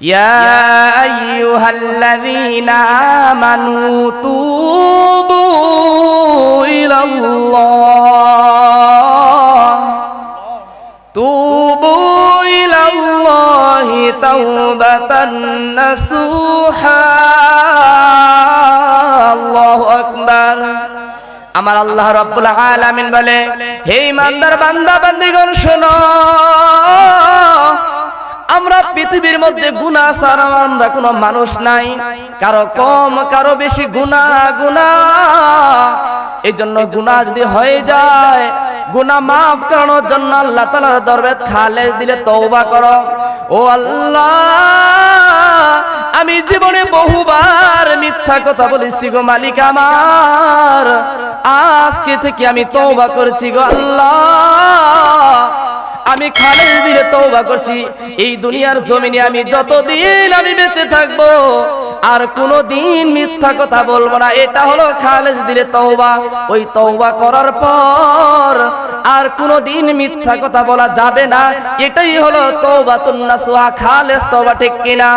يا أيها الذين آمنوا توبوا إلى الله توبوا إلى الله توبة نصوحا الله أكبر আমার আল্লাহ রব্বুল আলামিন বলে হে ইমানদার বান্দা বান্দিগণ শোনো আমরা পৃথিবীর মধ্যে ছাড়া আমরা কোনো মানুষ নাই। কারও কম, কারও বেশি গুনাহ গুনাহ। এই জন্য গুনাহ যদি হয়ে যায়, গুনাহ মাফ করানোর জন্য আল্লাহ তাআলার দরবারে খালে দিলে তৌবা করো। ও আল্লাহ, আমি জীবনে বহুবার মিথ্যা কথা বলেছি গো মালিক আমার। আজকে থেকে আমি তৌবা করছি গো আল্লাহ। আমি খালেজ দিয়ে তওবা করছি এই দুনিয়ার জমিনে আমি যতদিন আমি বেঁচে থাকবো আর কোনো দিন মিথ্যা কথা বলবো না এটা হলো খালেজ দিলে তওবা ওই তওবা করার পর আর কোনো দিন মিথ্যা কথা বলা যাবে না এটাই হলো তওবাতুন নাসুহা খালেজ তওবা ঠিক কিনা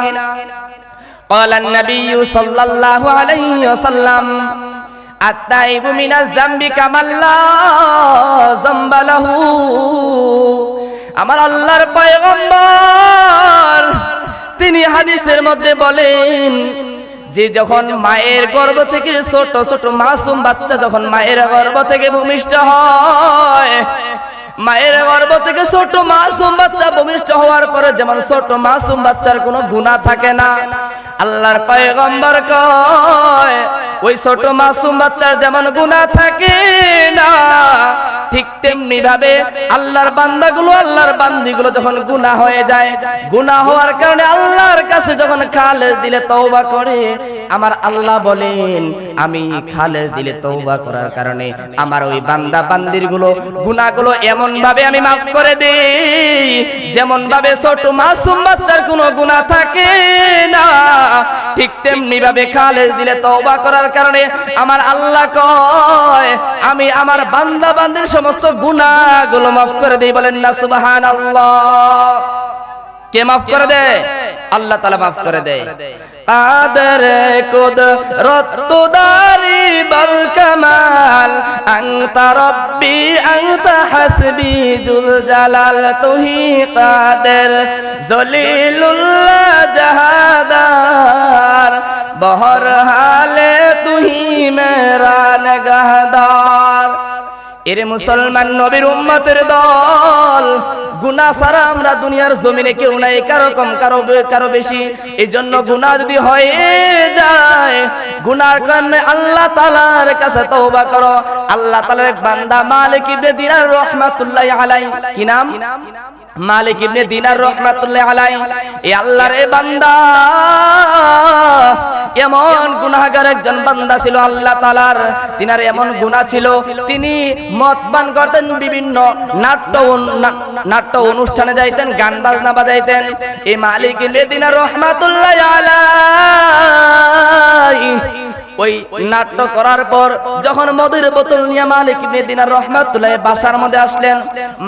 قال النبي صلى الله عليه وسلم التائب من الذنب كمن لا ذنب له আমার আল্লাহর পয়গম্বর। তিনি হাদিসের মধ্যে বলেন, যে যখন মায়ের গর্ভ থেকে ছোট ছোট মাসুম বাচ্চা যখন মায়ের গর্ভ থেকে ভূমিষ্ঠ হয়, মায়ের গর্ভ থেকে ছোট মাসুম বাচ্চা ভূমিষ্ঠ হওয়ার পরে যেমন ছোট মাসুম বাচ্চার কোনো গুণা থাকে না, আল্লাহর পয়গম্বর কয়, ওই ছোট মাসুম বাচ্চার যেমন গুণা থাকে না ঠিক তেমনি ভাবে আল্লাহর বান্দাগুলো, আল্লাহর বান্দিগুলো যখন গুনাহ হয়ে যায়, গুনাহ হওয়ার কারণে আল্লাহর কাছে যখন খালেজ দিলে তওবা করে, আমার আল্লাহ বলেন, আমি খালেজ দিলে তওবা করার কারণে আমার ওই বান্দা বান্দিরগুলো গুনাহগুলো এমন ভাবে আমি মাফ করে দেই যেমন ভাবে ছোট মাসুম বাচ্চার কোনো গুনাহ থাকে না। ঠিক তেমনি ভাবে খালেজ দিলে তওবা করার কারণে আমার আল্লাহ কয়, আমি আমার বান্দা বান্দির সমস্ত গুনাহগুলো মাফ করে দেই, বলেন না, সুবহানাল্লাহ। কে মাফ করে দে? আল্লাহ তাআলা মাফ করে দেয় কাদের কুদরত দারি বল কামাল আনতা রব্বি আনতা হাসবি, জুল জালাল তুহি কাদের জলিলুল্লাহ জাহাদার, বহর হালে তুহি মেরা নগহদার। এরে মুসলমান নবীর উম্মতের দল, গুনাহ ছাড়া আমরা দুনিয়ার জমিনে কেউ নাই, কারও কম, কারও কারও বেশি। এই জন্য গুনাহ যদি হয়ে যায় গুনার কারণে আল্লাহ তাআলার কাছে তওবা করো। আল্লাহ তাআলার বান্দা মালিক ইবনে দিনার রাহমাতুল্লাহি আলাইহি। কি নাম? মালিক ইবনে দিনার রাহমাতুল্লাহি আলাইহি এই আল্লাহর এই বান্দা। এমন গুনাহগার একজন বান্দা ছিল আল্লাহ তাআলার, তিনার এমন গুনাহ ছিল, তিনি মদ পান করতেন, বিভিন্ন নাট্য নাট্য অনুষ্ঠানে যাইতেন, গান বাজনা বাজাইতেন। এই মালিক লেদিনা রহমাতুল্লাহ আলাইহি ওই নাট্য করার পর যখন মধুর বোতল নিয়ে মালিক ইবনে দিনার রহমাতুল্লাহ বাসার মধ্যে আসলেন,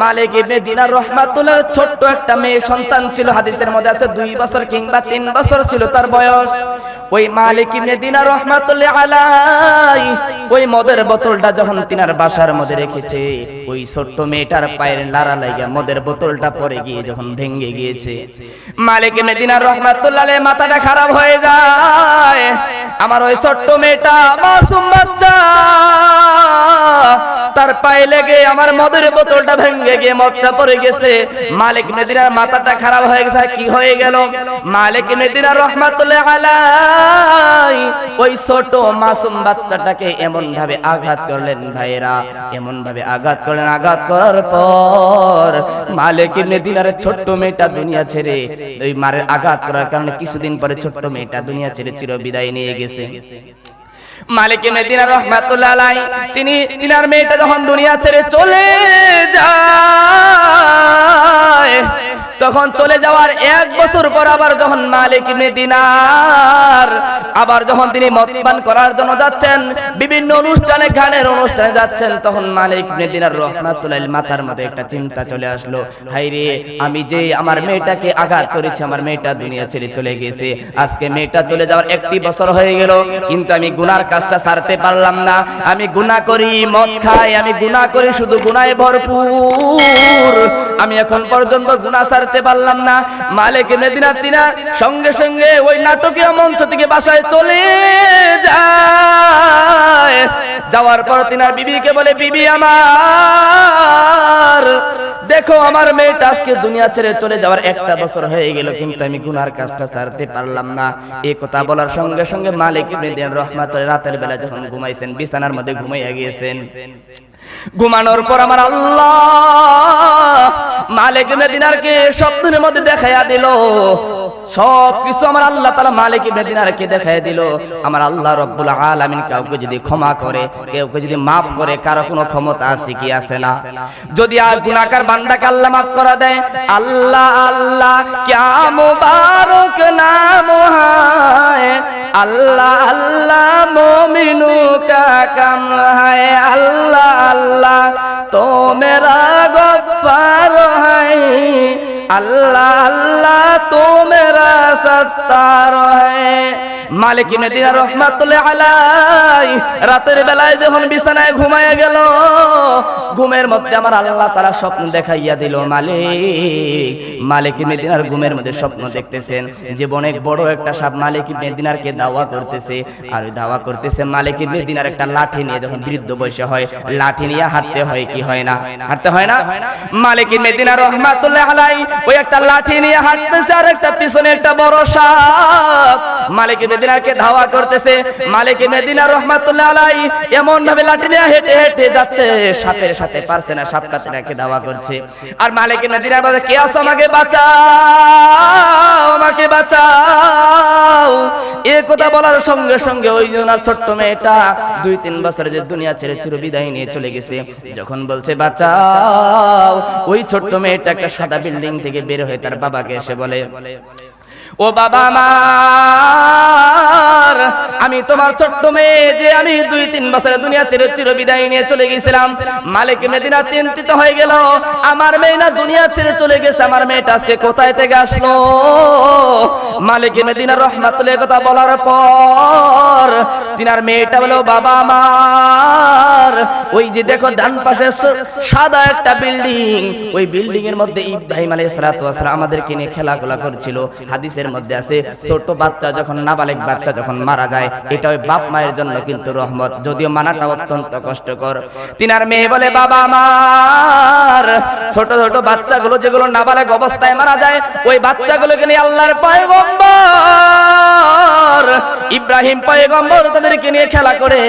মালিক ইবনে দিনার রহমাতুল্লাহ ছোট্ট একটা মেয়ে সন্তান ছিল, হাদিসের মধ্যে আছে দুই বছর কিংবা তিন বছর ছিল তার বয়স। ওই মালিক ইবনে দিনার রহমাতুল্লাহ আলাই ওই মদের বোতলটা যখন তিনার বাসার মধ্যে রেখেছে, ওই ছোট্ট মেয়েটার পায়ের নাড়া লাগা মদের বোতলটা পড়ে গিয়ে যখন ভেঙে গিয়েছে, মালিক ইবনে দিনার রহমাতুল্লাহ মাথাটা খারাপ হয়ে যায়। আমার ওই ছোট্ট মেয়েটা মাসুম বাচ্চা। তার পায়ে লেগে আমার মদের বোতলটা ভেঙে গিয়ে মদটা পড়ে গেছে। মালিক মেদিনার মাথাটা খারাপ হয়ে গেছে কি হয়ে গেল? মালিক মেদিনার রহমাতুল্লাহ আলাই ওই ছোট মাসুম বাচ্চাটাকে এমন ভাবে আঘাত করলেন ভাইয়েরা। এমন ভাবে আঘাত করলেন, আঘাত করার পর মালিক মেদিনার ছোট্ট মেয়েটা দুনিয়া ছেড়ে ওই মারের আঘাত করার কারণে কিছুদিন পরে ছোট্ট মেয়েটা দুনিয়া ছেড়ে চির বিদায় নিয়ে গেছে। মালিক মেদিনা রহমাতুল্লাহ তিনি, তিনার মেয়েটা যখন দুনিয়া ছেড়ে চলে যায়, তখন চলে যাওয়ার এক বছর পর আবার যখন মালিক মেদিনার, আবার যখন তিনি মতপান করার জন্য যাচ্ছেন, বিভিন্ন অনুষ্ঠানে, গানের অনুষ্ঠানে যাচ্ছেন, তখন মালিক মেদিনার রহমাতুল্লাহ মাথার মধ্যে একটা চিন্তা চলে আসলো, হাই রে, আমি যে আমার মেয়েটাকে আঘাত করেছি, আমার মেয়েটা দুনিয়া ছেড়ে চলে গেছে, আজকে মেয়েটা চলে যাওয়ার একটি বছর হয়ে গেল, কিন্তু আমি গুনার কাজটা ছাড়তে পারলাম না। আমি গুণা করি, মদ খাই, আমি গুণা করি, শুধু গুণায় ভরপুর। আমি এখন পর্যন্ত গুণা সারতে পারলাম না। মালিক মেদিনা তিনা সঙ্গে সঙ্গে ওই নাটকীয় মঞ্চ থেকে বাসায় চলে যায়। যাওয়ার পর তিনার বিবিকে বলে, বিবি আমার, দেখো আমার মেয়েটা আজকে দুনিয়া ছেড়ে চলে যাওয়ার একটা বছর হয়ে গেল, কিন্তু আমি গুনার কাজটা ছাড়তে পারলাম না। এই কথা বলার সঙ্গে সঙ্গে মালিক ইবনে দিন রহমাত রাতের বেলা যখন ঘুমাইছেন, বিছানার মধ্যে ঘুমাইয়া গিয়েছেন। ঘুমানোর পর আমার আল্লাহ মালিক মেদিনারকে স্বপ্নের মধ্যে দেখাইয়া দিল সব কিছু আমার আল্লাহ তালা মালিক মেদিনারকে দেখাই দিল। আমার আল্লাহ রব্বুল আলামিন কাউকে যদি ক্ষমা করে, কেউকে যদি মাফ করে, কারও কোনো ক্ষমতা আছে কি আছে না? যদি আর গুণাকার বান্দাকে আল্লাহ মাফ করা দেয়, আল্লাহ আল্লাহ, ক্যা বারুক নাম আল্লাহ আল্লাহ, মোমিনু কা হায়। আল্লাহ আল্লাহ তোমেরা গফার হায়। अल्लाह अल्लाह तू मेरा सत्तार है মালিক মদিনা রহমাতুল্লাহ আলাই রাতের বেলায় যখন বিছানায় ঘুমায় গেল, ঘুমের মধ্যে আমার আল্লাহ তারা স্বপ্ন দেখাইয়া দিল, মালিক মালিক মদিনার ঘুমের মধ্যে স্বপ্ন দেখতেছেন। যে অনেক বড় একটা সাপ মালিক মেদিনারকে দাওয়া করতেছে। আর দাওয়া করতেছে মালিক মেদিনার একটা লাঠি নিয়ে যখন বৃদ্ধ বয়সে হয়, লাঠি নিয়ে হাঁটতে হয় কি হয় না? হাঁটতে হয় না? মালিক মেদিনা রহমাতুল্লাহ আলাই ওই একটা লাঠি নিয়ে হাঁটতেছে আর একটা পিছনে একটা বড় সাপ। মালিক মেদিনাকে ধাওয়া করতেছে। মালিক মেদিনা রহমাতুল্লাহ আলাই এমন ভাবে লাঠি নিয়ে হেঁটে হেঁটে যাচ্ছে সাপের সাথে পারছে না সাপটা তাকে ধাওয়া করছে। আর মালিক মেদিনার বলে, কে আসো আমাকে বাঁচাও আমাকে বাঁচাও। এ কথা বলার সঙ্গে সঙ্গে ওই জনার ছোট্ট মেয়েটা দুই তিন বছরে যে দুনিয়া ছেড়ে চির বিদায় নিয়ে চলে গেছে। যখন বলছে, বাঁচাও, ওই ছোট্ট মেয়েটা একটা সাদা বিল্ডিং থেকে বের হয়ে তার বাবাকে এসে বলে, ও বাবা আমার আমি তোমার ছোট্ট মেয়ে যে আমি দুই তিন বছরে দুনিয়া ছেড়ে চির বিদায় নিয়ে চলে গেছিলাম। মালিক মেদিনা চিন্তিত হয়ে গেল। আমার মেয়ে না দুনিয়া ছেড়ে চলে গেছে। আমার মেয়েটা আজকে কোথায় থেকে আসলো? মালিক মেদিনা রহমাতুল্লাহ কথা বলার পর তিনার মেয়েটা বলো বাবা আমার ওই যে দেখো ডান পাশে সাদা একটা বিল্ডিং। ওই বিল্ডিং এর মধ্যে ইব্রাহিম আলাইহিস সালাতু আমাদেরকে নিয়ে খেলাধুলা করছিল। হাদিসের মধ্যে আছে, ছোট বাচ্চা যখন নাবালেক বাচ্চা যখন মারা যায়, এটা ওই বাপ মায়ের জন্য কিন্তু রহমত। যদিও মানাটা অত্যন্ত কষ্টকর। তিনার মেয়ে বলে, বাবা আমার ছোট ছোট বাচ্চাগুলো যেগুলো নাবালেক অবস্থায় মারা যায়, ওই বাচ্চাগুলোকে নিয়ে আল্লাহর পয়গম্বর। ইব্রাহিম পয়গম্বর তাদেরকে নিয়ে খেলা করে।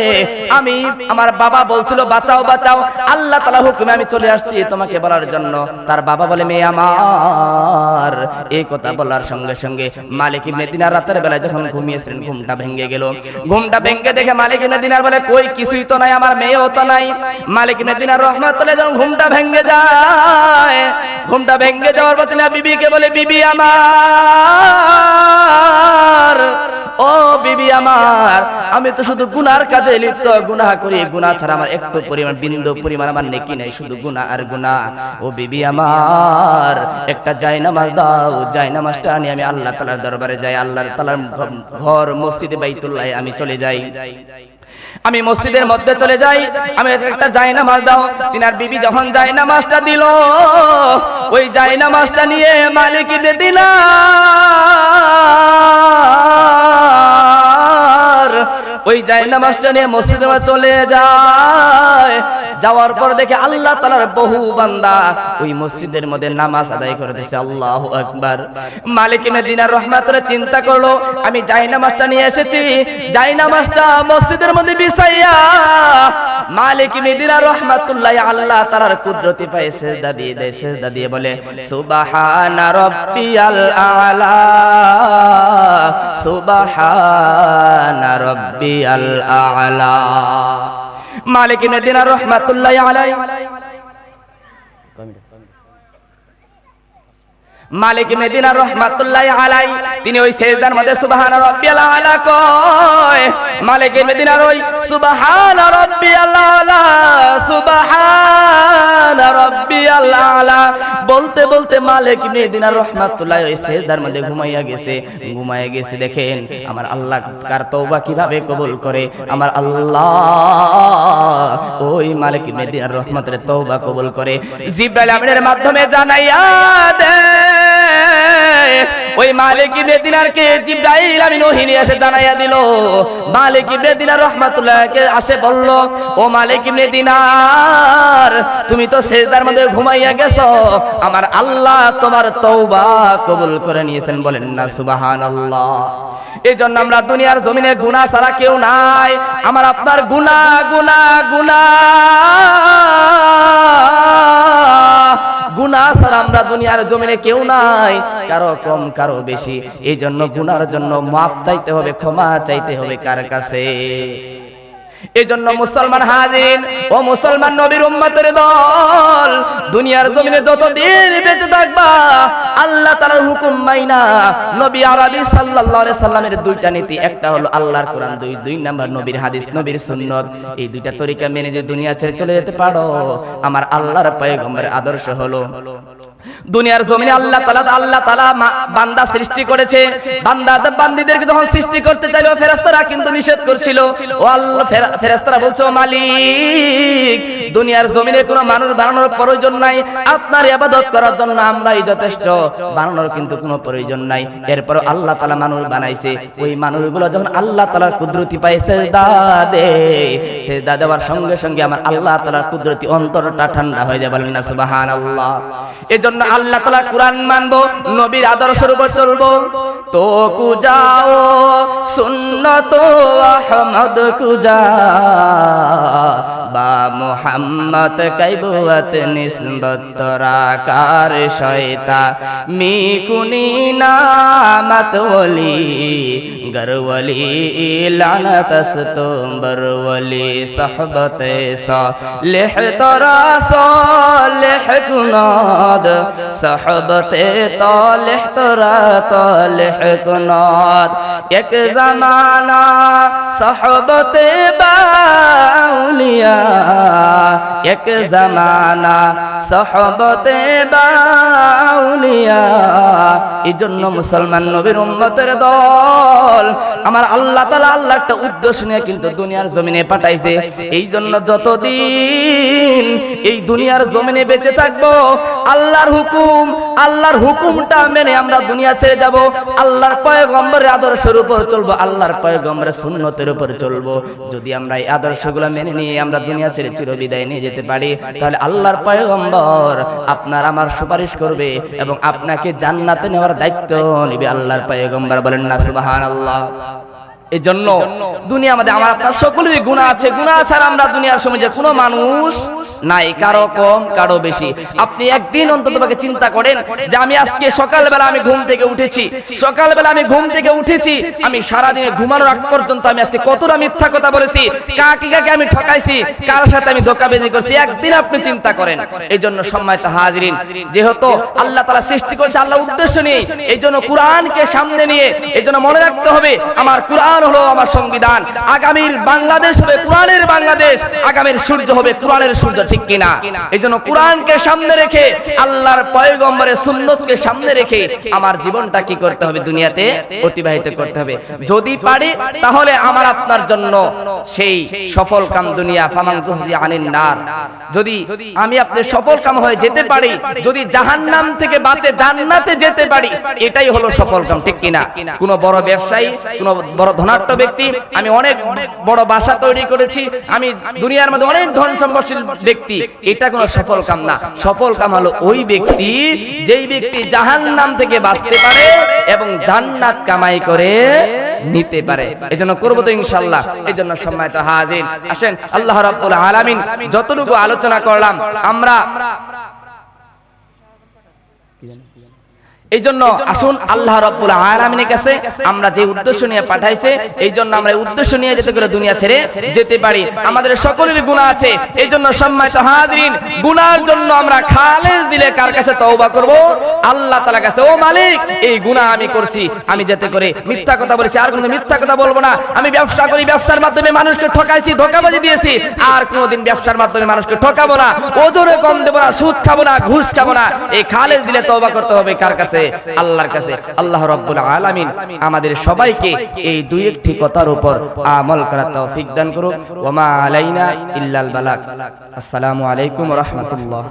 আমি আমার বাবা বলছিল, বাঁচাও বাঁচাও। আল্লাহ তালা হুকুমে আমি চলে আসছি তোমাকে বলার জন্য। তার বাবা বলে, মেয়ে আমার। এই কথা বলার সঙ্গে সঙ্গে মালিক মেদিনার রাতের বেলায় যখন ঘুমিয়েছিলেন, ঘুমটা ভেঙে গেল। ঘুমটা ভেঙে দেখে মালিক মেদিনার বলে, কই, কিছুই তো নাই, আমার মেয়েও তো নাই। মালিক মেদিনার রহমতুল্লাহ যখন ঘুমটা ভেঙে যায়, ঘুমটা ভেঙে যাওয়ার পর তিনি বিবিকে বলে, বিবি আমার। ও বিবি আমার, আমি তো শুধু গুনার কাজে লিপ্ত করি ছাড়া আমার একটু পরিমাণ, বিন্দু পরিমাণ আমার নেকি নাই, শুধু আর ও বিবি আমার, একটা দাও আমি আল্লাহ তাআলার দরবারে যাই আল্লাহ তাআলার ঘর, মসজিদে বাইতুল্লাহ আমি চলে যাই। আমি মসজিদের মধ্যে চলে যাই, আমি একটা যাই নামাজ দাও। তিনার বিবি যখন যাই জায়নামাজটা দিল, ওই যাই জায়নামাজটা নিয়ে মালিকিতে ইবনে ওই জায়নামাজটা নিয়ে মসজিদে চলে যায়। যাওয়ার পর দেখে আল্লাহ তালার বহু বান্দা ওই মসজিদের মধ্যে নামাজ আদায় করে দিয়েছে আল্লাহ আকবার। মালিক মেদিনার রহমাতুল্লাহ চিন্তা করল, আমি যাই নামাজটা নিয়ে এসেছি। যাই নামাজটা মসজিদের মধ্যে বিছাইয়া মালিক মেদিনা রহমাতুল্লাহ আল্লাহ তালার কুদরতি পায়ে সেজদা দিয়ে দেয়। সেজদা দিয়ে বলে, সুবহানা রাব্বিয়াল আলা, সুবহানা রাব্বিয়াল আ'লা মালিক নদিনা রহমাতুল্লাহ আলাইহি মালিক মেদিনা রহমাতুল্লাহ আলাই তিনি ওই সেজদার মধ্যে সুবহান রাব্বিয়াল আলা কয়, মালিক মেদিনার ওই সুবহান রাব্বিয়াল আলা আলা। বলতে বলতে মালিক মেদিনা রহমাতুল্লাহ ওই মধ্যে ঘুমাইয়া গেছে ঘুমাইয়া গেছে দেখেন, আমার আল্লাহ কার তওবা কীভাবে কবুল করে, আমার আল্লাহ ওই মালিক মেদিনার রহমতের কবুল করে। জিব্রাইল আমিনের মাধ্যমে জানাইয়া দেয় ওই মালিক ইবনে দিনারকে জিব্রাইল আমি নহিনী এসে জানাইয়া দিল। মালিক ইবনে দিনার রহমাতুল্লাহকে আসে বলল, ও মালিক ইবনে দিনার, তুমি তো সেজদার মধ্যে ঘুমাইয়া গেছো। আমার আল্লাহ তোমার তওবা কবুল করে নিয়েছেন বলেন না, সুবহানাল্লাহ। এই জন্য আমরা দুনিয়ার জমিনে গুনাহ ছাড়া কেউ নাই। আমার আপনার গুনাহ গুনাহ গুনাহ। গুনাহ ছাড়া আমরা দুনিয়ার জমিনে কেউ নাই। কারও কম, কারও বেশি। এই জন্য গুনার জন্য মাফ চাইতে হবে, ক্ষমা চাইতে হবে কার কাছে? এই জন্য মুসলমান হাজিন ও মুসলমান নবীর উম্মতের দল, দুনিয়ার জমিনে যত দিন বেঁচে থাকবা, আল্লাহ তাআলার হুকুম মাইনা নবী আরবি সাল্লাল্লাহু আলাইহি সাল্লামের দুইটা নীতি, একটা হলো আল্লাহর কোরআন, দুই দুই নাম্বার নবীর হাদিস, নবীর সুন্নাত। এই দুইটা তরিকা মেনে যে দুনিয়া ছেড়ে চলে যেতে পারো, আমার আল্লাহর পয়গম্বরের আদর্শ হলো দুনিয়ার জমিনে আল্লাহ তালা আল্লাহ তালা বান্দা সৃষ্টি করেছে। বান্দা বান্দিদেরকে যখন সৃষ্টি করতে চাইলো ফেরেস্তারা কিন্তু নিষেধ করছিল। ও আল্লাহ ফেরা- ফেরেস্তারা বলছো মালিক দুনিয়ার জমিনে কোনো মানুষ বানানোর প্রয়োজন নাই। আপনার ইবাদত করার জন্য আমরাই যথেষ্ট। বানানোর কিন্তু কোনো প্রয়োজন নাই। এরপর আল্লাহ তালা মানুষ বানাইছে। ওই মানুষগুলো যখন আল্লাহ তালার কুদরতি পায় সেজদা দে সেজদা দেওয়ার সঙ্গে সঙ্গে আমার আল্লাহ তালার কুদরতি অন্তরটা ঠান্ডা হয়ে যায়। বলেন না সুবহানাল্লাহ। এজন্য আল্লাহ তালা কোরআন মানবো নবীর আদর্শের উপর চলবো। তো কুজাও সুন্নত আহমদ কুজা বা মোহাম্মদ কাইবুয়াত নিসবত রাকার শয়তা মি কুনি নামত ওলি গরওয়ালি লানতস তো বরওয়ালি সহবত সালেহ তরা সালেহ কুনাদ, সহবতে তালেহ তরা তালেহ কুনাদ। এক জামানা সহবতে বাউলিয়া এক জামানা সহবতে বাউলিয়া এই জন্য মুসলমান নবীর উম্মতের দল আমার আল্লাহ তাআলা আল্লাহ একটা উদ্দেশ্য নিয়ে কিন্তু দুনিয়ার জমিনে পাঠাইছে। এই জন্য যতদিন এই দুনিয়ার জমিনে বেঁচে থাকব, আল্লাহর হুকুম, আল্লাহর হুকুমটা মেনে আমরা দুনিয়া ছেড়ে যাব। আল্লাহর পয়গম্বরের আদর্শের উপর চলবো, আল্লাহর পয়গম্বরের সুন্নতের উপর চলবো। যদি আমরা এই আদর্শগুলো মেনে নিয়ে আমরা দুনিয়া ছেড়ে চিরবিদায় নিয়ে যেতে পারি তাহলে আল্লাহর পয়গম্বর আপনার আমার সুপারিশ করবে এবং আপনাকে জান্নাতে নেওয়ার দায়িত্ব নিবে আল্লাহর পয়গম্বর। বলেন না সুবহানাল্লাহ। এই জন্য দুনিয়া আমাদের আমার আপনার সকলেরই গুণা আছে। গুণা ছাড়া আমরা দুনিয়ার সমাজে কোনো মানুষ নাই কারও কম কারও বেশি। আপনি একদিন অন্তত চিন্তা করেন যে আমি আজকে সকালবেলা আমি ঘুম থেকে উঠেছি সকালবেলা আমি ঘুম থেকে উঠেছি আমি সারাদিনে ঘুমানোর আগ পর্যন্ত আমি আজকে কতটা মিথ্যা কথা বলেছি কাকে কাকে আমি ঠকাইছি কার সাথে আমি ধোকাবেজি করছি একদিন আপনি চিন্তা করেন। এই জন্য সম্মানিত হাজিরিন যেহেতু আল্লাহ তালা সৃষ্টি করেছে আল্লাহ উদ্দেশ্য নিয়ে এই জন্য কোরআনকে সামনে নিয়ে। এই জন্য মনে রাখতে হবে আমার কোরআন হলো আমার সংবিধান। আগামীর বাংলাদেশ হবে কোরআনের বাংলাদেশ, আগামীর সূর্য হবে কোরআনের সূর্য, ঠিক কিনা? এই জন্য কোরআনকে সামনে রেখে, আল্লাহর পয়গম্বরের সুন্নতকে সামনে রেখে আমার জীবনটা কি করতে হবে? দুনিয়াতে অতিবাহিত করতে হবে। যদি পারি, তাহলে আমার আপনার জন্য সেই সফল কাম দুনিয়া ফামান জুহজি আনিন নার। যদি আমি আপনি সফল কাম হয়ে যেতে পারি, যদি জাহান্নাম থেকে বাঁচে জান্নাতে যেতে পারি, এটাই হলো সফল কাম, ঠিক কিনা? কোন বড় ব্যবসায়ী, কোন বড় ধনাঢ্য ব্যক্তি, আমি অনেক বড় বাসা তৈরি করেছি, আমি দুনিয়ার মধ্যে অনেক ধন সম্পদশীল ব্যক্তি, এটা কোনো সফল কাম না। সফল কাম হলো ওই ব্যক্তি, যেই ব্যক্তি জাহান্নাম থেকে বাঁচতে পারে এবং জান্নাত কামাই করে নিতে পারে। এজন্য করব তো ইনশাল্লাহ এই জন্য সম্মানিত হাজির। আসেন, আল্লাহ রাব্বুল আলামিন যতটুকু আলোচনা করলাম, আমরা এই জন্য আসুন আল্লাহ রব্বুল আলামিনের কাছে আমরা যে উদ্দেশ্য নিয়ে পাঠাইছে এই জন্য আমরা উদ্দেশ্য নিয়ে যেতে করে দুনিয়া ছেড়ে যেতে পারি। আমাদের সকলের গুনাহ আছে। এই জন্য সম্মানিত হাজিরিন গুনার জন্য আমরা খালেজ দিলে কার কাছে তওবা করব? আল্লাহ তাআলার কাছে ও মালিক এই গুনাহ আমি করছি। আমি যেতে করে মিথ্যা কথা বলেছি আর কোনো মিথ্যা কথা বলব না। আমি ব্যবসা করি ব্যবসার মাধ্যমে মানুষকে ঠকাইছি ধোকাবাজি দিয়েছি। আর কোনোদিন ব্যবসার মাধ্যমে মানুষকে ঠকাবো না। ওজনে কম দেবো না সুদ খাব না ঘুষ খাব না। এই খালেজ দিলে তওবা করতে হবে কার কাছে, আল্লাহর কাছে, আল্লাহ রাব্বুল আলামিন আমাদের সবাইকে এই দুই একটি কথার উপর আমল করার তৌফিক দান করুক। ওয়া মা আলাইনা ইল্লাল বালাগ আসসালামু আলাইকুম ওয়া রাহমাতুল্লাহ।